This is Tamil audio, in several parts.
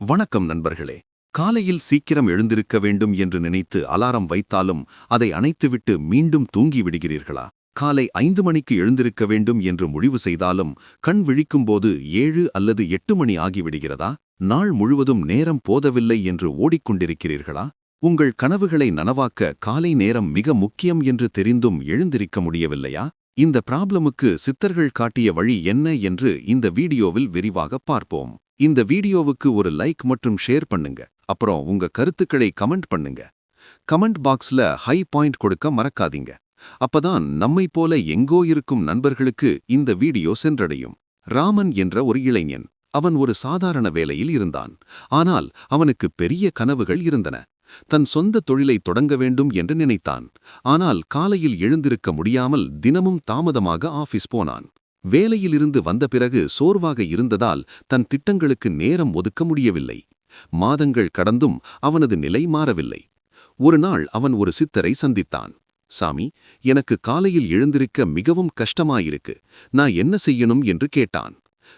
வணக்கம் நண்பர்களே. காலையில் சீக்கிரம் எழுந்திருக்க வேண்டும் என்று நினைத்து அலாரம் வைத்தாலும் அதை அணைத்துவிட்டு மீண்டும் தூங்கி விடுகிறீர்களா? காலை ஐந்து மணிக்கு எழுந்திருக்க வேண்டும் என்று முடிவு செய்தாலும் கண் விழிக்கும்போது ஏழு அல்லது எட்டு மணி ஆகிவிடுகிறதா? நாள் முழுவதும் நேரம் போதவில்லை என்று ஓடிக்கொண்டிருக்கிறீர்களா? உங்கள் கனவுகளை நனவாக்க காலை நேரம் மிக முக்கியம் என்று தெரிந்தும் எழுந்திருக்க முடியவில்லையா? இந்த ப்ராப்ளமுக்கு சித்தர்கள் காட்டிய வழி என்ன என்று இந்த வீடியோவில் விரிவாக பார்ப்போம். இந்த வீடியோவுக்கு ஒரு லைக் மற்றும் ஷேர் பண்ணுங்க. அப்புறம் உங்க கருத்துக்களை கமெண்ட் பண்ணுங்க. கமெண்ட் பாக்ஸ்ல ஹை பாயிண்ட் கொடுக்க மறக்காதீங்க. அப்பதான் நம்மை போல எங்கோ இருக்கும் நண்பர்களுக்கு இந்த வீடியோ சென்றடையும். ராமன் என்ற ஒரு இளைஞன். அவன் ஒரு சாதாரண வேலையில் இருந்தான். ஆனால் அவனுக்கு பெரிய கனவுகள் இருந்தன. தன் சொந்த தொழிலை தொடங்க வேண்டும் என்று நினைத்தான். ஆனால் காலையில் எழுந்திருக்க முடியாமல் தினமும் தாமதமாக ஆபீஸ் போனான். வேலையிலிருந்து வந்த பிறகு சோர்வாக இருந்ததால் தன் திட்டங்களுக்கு நேரம் ஒதுக்க முடியவில்லை. மாதங்கள் கடந்தும் அவனது நிலை மாறவில்லை. ஒரு நாள் அவன் ஒரு சித்தரை சந்தித்தான். சாமி எனக்கு காலையில் எழுந்திருக்க மிகவும் கஷ்டமாயிருக்கு. நான் என்ன செய்யணும்? என்று கேட்டான்.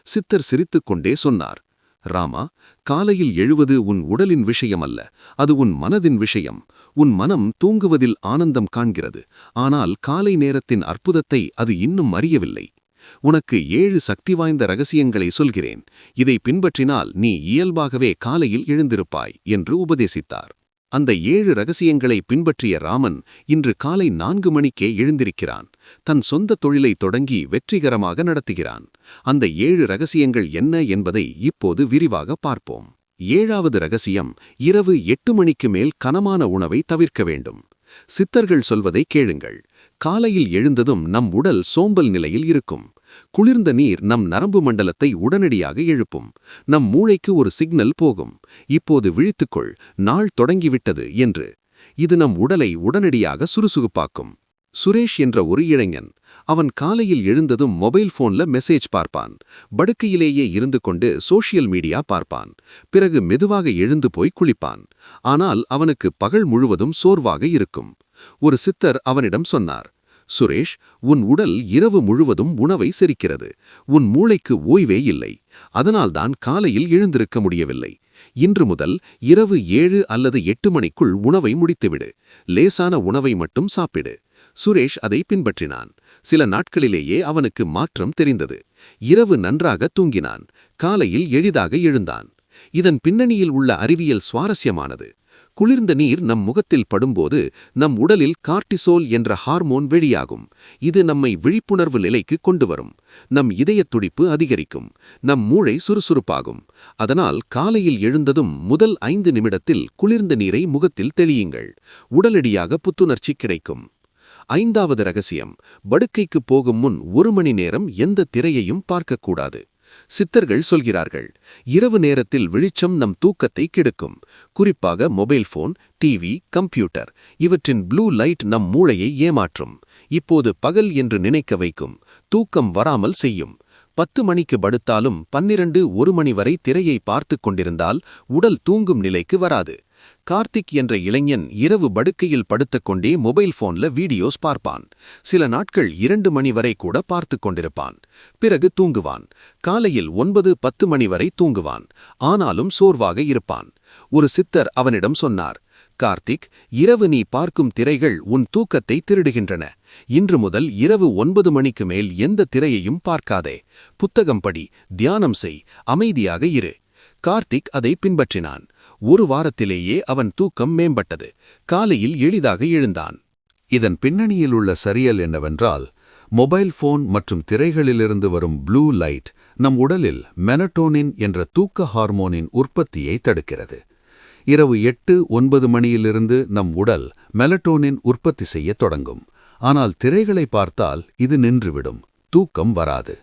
சித்தர் சிரித்துக் கொண்டே சொன்னார். ராமா காலையில் எழுவது உன் உடலின் விஷயம் அல்ல அது உன் மனதின் விஷயம். உன் மனம் தூங்குவதில் ஆனந்தம் காண்கிறது. ஆனால் காலை நேரத்தின் அற்புதத்தை அது இன்னும் அறியவில்லை. உனக்கு ஏழு சக்தி வாய்ந்த ரகசியங்களை சொல்கிறேன். இதை பின்பற்றினால் நீ இயல்பாகவே காலையில் எழுந்திருப்பாய் என்று உபதேசித்தார். அந்த ஏழு ரகசியங்களை பின்பற்றிய ராமன் இன்று காலை நான்கு மணிக்கே எழுந்திருக்கிறான். தன் சொந்த தொழிலை தொடங்கி வெற்றிகரமாக நடத்துகிறான். அந்த ஏழு ரகசியங்கள் என்ன என்பதை இப்போது விரிவாக பார்ப்போம். ஏழாவது ரகசியம் இரவு எட்டு மணிக்கு மேல் கனமான உணவை தவிர்க்க வேண்டும். சித்தர்கள் சொல்வதை கேளுங்கள். காலையில் எழுந்ததும் நம் உடல் சோம்பல் நிலையில் இருக்கும். குளிர்ந்த நீர் நம் நரம்பு மண்டலத்தை உடனடியாக எழுப்பும். நம் மூளைக்கு ஒரு சிக்னல் போகும். இப்போது விழித்துக்கொள் நாள் தொடங்கிவிட்டது என்று. இது நம் உடலை உடனடியாக சுறுசுறுப்பாக்கும். சுரேஷ் என்ற ஒரு இளைஞன். அவன் காலையில் எழுந்ததும் மொபைல் போன்ல மெசேஜ் பார்ப்பான். படுக்கையிலேயே இருந்து கொண்டு சோஷியல் மீடியா பார்ப்பான். பிறகு மெதுவாக எழுந்து போய் குளிப்பான். ஆனால் அவனுக்கு பகல் முழுவதும் சோர்வாக இருக்கும். ஒரு சித்தர் அவனிடம் சொன்னார் சுரேஷ் உன் உடல் இரவு முழுவதும் உணவை செரிக்கிறது. உன் மூளைக்கு ஓய்வே இல்லை. அதனால்தான் காலையில் எழுந்திருக்க முடியவில்லை. இன்று முதல் இரவு ஏழு அல்லது எட்டு மணிக்குள் உணவை முடித்துவிடு. லேசான உணவை மட்டும் சாப்பிடு. சுரேஷ் அதை பின்பற்றினான். சில நாட்களிலேயே அவனுக்கு மாற்றம் தெரிந்தது. இரவு நன்றாக தூங்கினான். காலையில் எளிதாக எழுந்தான். இதன் பின்னணியில் உள்ள அறிவியல் சுவாரஸ்யமானது. குளிர்ந்த நீர் நம் முகத்தில் படும்போது நம் உடலில் கார்டிசோல் என்ற ஹார்மோன் வெளியாகும். இது நம்மை விழிப்புணர்வு நிலைக்கு கொண்டு வரும் நம் இதயத் துடிப்பு அதிகரிக்கும். நம் மூளை சுறுசுறுப்பாகும். அதனால் காலையில் எழுந்ததும் முதல் ஐந்து நிமிடத்தில் குளிர்ந்த நீரை முகத்தில் தெளியுங்கள். உடலடியாக புத்துணர்ச்சி கிடைக்கும். ஐந்தாவது ரகசியம். படுக்கைக்கு போகும் முன் ஒரு மணி நேரம் எந்த திரையையும் பார்க்கக்கூடாது. சித்தர்கள் சொல்கிறார்கள் இரவு நேரத்தில் வெளிச்சம் நம் தூக்கத்தை கெடுக்கும். குறிப்பாக மொபைல் போன் டிவி கம்ப்யூட்டர் இவற்றின் ப்ளூ லைட் நம் மூளையை ஏமாற்றும். இப்போது பகல் என்று நினைக்க வைக்கும் தூக்கம் வராமல் செய்யும். பத்து மணிக்கு படுத்தாலும் பன்னிரண்டு ஒரு மணி வரை திரையை பார்த்துக் கொண்டிருந்தால் உடல் தூங்கும் நிலைக்கு வராது. கார்த்திக் என்ற இளைஞன் இரவு படுக்கையில் படுத்துக்கொண்டே மொபைல் போன்ல வீடியோஸ் பார்ப்பான். சில நாட்கள் இரண்டு மணி வரை கூட பார்த்து கொண்டிருப்பான். பிறகு தூங்குவான். காலையில் ஒன்பது பத்து மணி வரை தூங்குவான். ஆனாலும் சோர்வாக இருப்பான். ஒரு சித்தர் அவனிடம் சொன்னார் கார்த்திக் இரவு நீ பார்க்கும் திரைகள் உன் தூக்கத்தை திருடுகின்றன. இன்று முதல் இரவு ஒன்பது மணிக்கு மேல் எந்த திரையையும் பார்க்காதே. புத்தகம் படி தியானம் செய். அமைதியாக இரு. கார்த்திக் அதை பின்பற்றினான். ஒரு வாரத்திலேயே அவன் தூக்கம் மேம்பட்டது. காலையில் எளிதாக எழுந்தான். இதன் பின்னணியில் உள்ள சரியல் என்னவென்றால் மொபைல் போன் மற்றும் திரைகளிலிருந்து வரும் ப்ளூ லைட் நம் உடலில் மெனட்டோனின் என்ற தூக்க ஹார்மோனின் உற்பத்தியை தடுக்கிறது. இரவு எட்டு ஒன்பது மணியிலிருந்து நம் உடல் மெலட்டோனின் உற்பத்தி செய்யத் தொடங்கும். ஆனால் திரைகளை பார்த்தால் இது நின்றுவிடும் தூக்கம் வராது.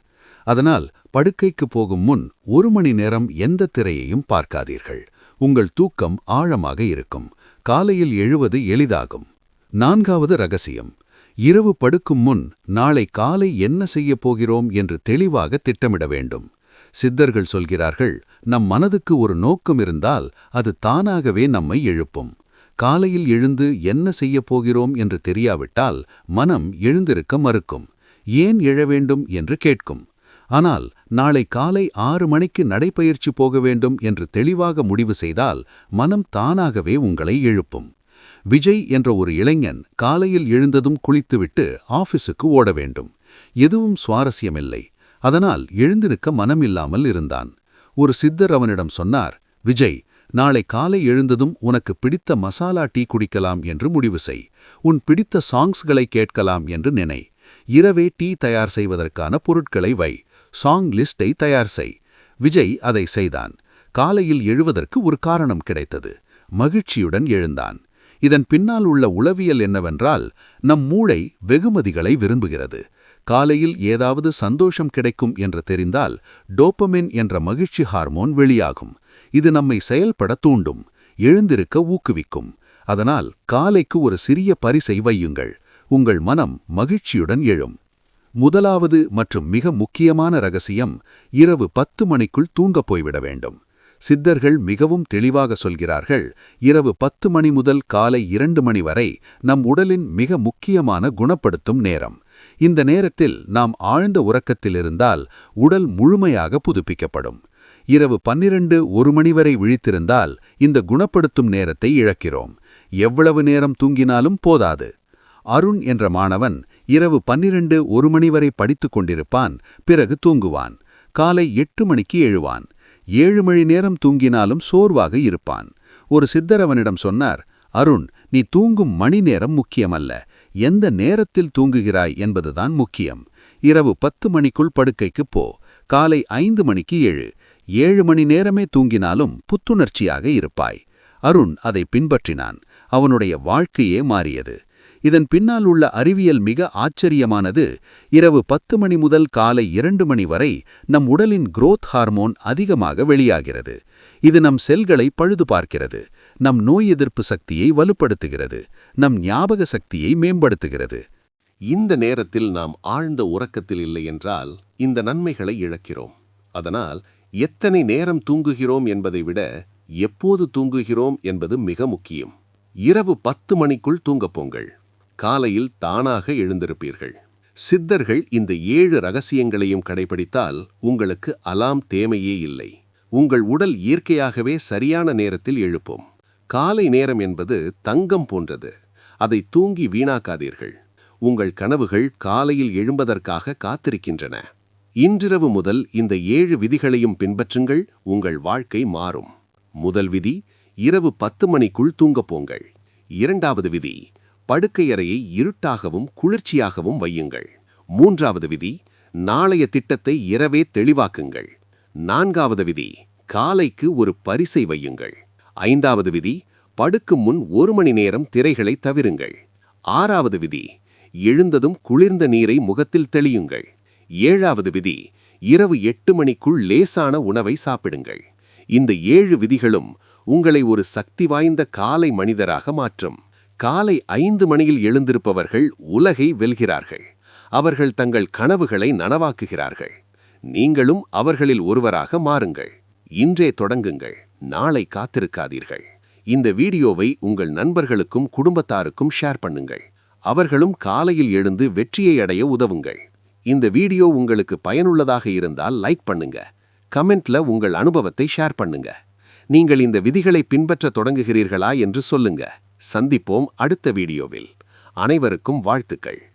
அதனால் படுக்கைக்கு போகும் முன் ஒரு மணி நேரம் எந்த திரையையும் பார்க்காதீர்கள். உங்கள் தூக்கம் ஆழமாக இருக்கும். காலையில் எழுவது எளிதாகும். நான்காவது ரகசியம். இரவு படுக்கும் முன் நாளை காலை என்ன செய்யப் போகிறோம் என்று தெளிவாக திட்டமிட வேண்டும். சித்தர்கள் சொல்கிறார்கள் நம் மனதுக்கு ஒரு நோக்கம் இருந்தால் அது தானாகவே நம்மை எழுப்பும். காலையில் எழுந்து என்ன செய்யப் போகிறோம் என்று தெரியாவிட்டால் மனம் எழுந்திருக்க மறுக்கும். ஏன் எழ வேண்டும் என்று கேட்கும். ஆனால் நாளை காலை ஆறு மணிக்கு நடைப்பயிற்சி போக வேண்டும் என்று தெளிவாக முடிவு செய்தால் மனம் தானாகவே உங்களை எழுப்பும். விஜய் என்ற ஒரு இளைஞன் காலையில் எழுந்ததும் குளித்துவிட்டு ஆபீஸுக்கு ஓட வேண்டும். எதுவும் சுவாரஸ்யமில்லை. அதனால் எழுந்திருக்க மனமில்லாமல் இருந்தான். ஒரு சித்தர் அவனிடம் சொன்னார் விஜய் நாளை காலை எழுந்ததும் உனக்கு பிடித்த மசாலா டீ குடிக்கலாம் என்று முடிவு செய். உன் பிடித்த சாங்ஸ்களை கேட்கலாம் என்று நினை. இரவே டீ தயார் செய்வதற்கான பொருட்களை வை. சாங் லிஸ்டை தயார் செய். விஜய் அதை செய்தான். காலையில் எழுவதற்கு ஒரு காரணம் கிடைத்தது. மகிழ்ச்சியுடன் எழுந்தான். இதன் பின்னால் உள்ள உளவியல் என்னவென்றால் நம் மூளை வெகுமதிகளை விரும்புகிறது. காலையில் ஏதாவது சந்தோஷம் கிடைக்கும் என்று தெரிந்தால் டோப்பமின் என்ற மகிழ்ச்சி ஹார்மோன் வெளியாகும். இது நம்மை செயல்பட தூண்டும் எழுந்திருக்க ஊக்குவிக்கும். அதனால் காலைக்கு ஒரு சிறிய பரிசை வையுங்கள். உங்கள் மனம் மகிழ்ச்சியுடன் எழும். முதலாவது மற்றும் மிக முக்கியமான ரகசியம் இரவு பத்து மணிக்குள் தூங்கப் போய்விட வேண்டும். சித்தர்கள் மிகவும் தெளிவாக சொல்கிறார்கள் இரவு பத்து மணி முதல் காலை இரண்டு மணி வரை நம் உடலின் மிக முக்கியமான குணப்படுத்தும் நேரம். இந்த நேரத்தில் நாம் ஆழ்ந்த உறக்கத்தில் இருந்தால் உடல் முழுமையாக புதுப்பிக்கப்படும். இரவு பன்னிரண்டு ஒரு மணி வரை விழித்திருந்தால் இந்த குணப்படுத்தும் நேரத்தை இழக்கிறோம். எவ்வளவு நேரம் தூங்கினாலும் போதாது. அருண் என்ற மாணவன் இரவு பன்னிரண்டு ஒரு மணி வரை படித்துக் கொண்டிருப்பான் பிறகு தூங்குவான். காலை எட்டு மணிக்கு எழுவான். ஏழு மணி நேரம் தூங்கினாலும் சோர்வாக இருப்பான். ஒரு சித்தர் அவனிடம் சொன்னார் அருண் நீ தூங்கும் மணி நேரம் முக்கியமல்ல. எந்த நேரத்தில் தூங்குகிறாய் என்பதுதான் முக்கியம். இரவு பத்து மணிக்குள் படுக்கைக்குப் போ. காலை ஐந்து மணிக்கு ஏழு. ஏழு மணி நேரமே தூங்கினாலும் புத்துணர்ச்சியாக இருப்பாய். அருண் அதை பின்பற்றினான். அவனுடைய வாழ்க்கையே மாறியது. இதன் பின்னால் உள்ள அறிவியல் மிக ஆச்சரியமானது இரவு பத்து மணி முதல் காலை இரண்டு மணி வரை நம் உடலின் குரோத் ஹார்மோன் அதிகமாக வெளியாகிறது. இது நம் செல்களை பழுது பார்க்கிறது நம் நோய் எதிர்ப்பு சக்தியை வலுப்படுத்துகிறது நம் ஞாபக சக்தியை மேம்படுத்துகிறது. இந்த நேரத்தில் நாம் ஆழ்ந்த உறக்கத்தில் இல்லை என்றால் இந்த நன்மைகளை இழக்கிறோம். அதனால் எத்தனை நேரம் தூங்குகிறோம் என்பதை விட எப்போது தூங்குகிறோம் என்பது மிக முக்கியம். இரவு பத்து மணிக்குள் தூங்கப் போங்கள். காலையில் தானாக எழுந்திருப்பீர்கள். சித்தர்கள் இந்த ஏழு ரகசியங்களையும் கடைபிடித்தால் உங்களுக்கு அலாம் தேமையே இல்லை. உங்கள் உடல் இயற்கையாகவே சரியான நேரத்தில் எழுப்பும். காலை நேரம் என்பது தங்கம் போன்றது. அதை தூங்கி வீணாக்காதீர்கள். உங்கள் கனவுகள் காலையில் எழும்பதற்காக காத்திருக்கின்றன. இன்றிரவு முதல் இந்த ஏழு விதிகளையும் பின்பற்றுங்கள் உங்கள் வாழ்க்கை மாறும். முதல் விதி இரவு பத்து மணிக்குள் தூங்கப் போங்கள். இரண்டாவது விதி படுக்கையறையை இருட்டாகவும் குளிர்ச்சியாகவும் வையுங்கள். மூன்றாவது விதி நாளைய திட்டத்தை இரவே தெளிவாக்குங்கள். நான்காவது விதி காலைக்கு ஒரு பரிசை வையுங்கள். ஐந்தாவது விதி படுக்கும் முன் ஒரு மணி நேரம் திரைகளை தவிருங்கள். ஆறாவது விதி எழுந்ததும் குளிர்ந்த நீரை முகத்தில் தெளியுங்கள். ஏழாவது விதி இரவு எட்டு மணிக்குள் லேசான உணவை சாப்பிடுங்கள். இந்த ஏழு விதிகளும் உங்களை ஒரு சக்தி வாய்ந்த காலை மனிதராக மாற்றும். காலை ஐந்து மணியில் எழுந்திருப்பவர்கள் உலகை வெல்கிறார்கள். அவர்கள் தங்கள் கனவுகளை நனவாக்குகிறார்கள். நீங்களும் அவர்களில் ஒருவராக மாறுங்கள். இன்றே தொடங்குங்கள். நாளை காத்திருக்காதீர்கள். இந்த வீடியோவை உங்கள் நண்பர்களுக்கும் குடும்பத்தாருக்கும் ஷேர் பண்ணுங்கள். அவர்களும் காலையில் எழுந்து வெற்றியை அடைய உதவுங்கள். இந்த வீடியோ உங்களுக்கு பயனுள்ளதாக இருந்தால் லைக் பண்ணுங்க. கமெண்ட்ல உங்கள் அனுபவத்தை ஷேர் பண்ணுங்க. நீங்கள் இந்த விதிகளை பின்பற்ற தொடங்குகிறீர்களா என்று சொல்லுங்க. சந்திப்போம் அடுத்த வீடியோவில். அனைவருக்கும் வாழ்த்துக்கள்.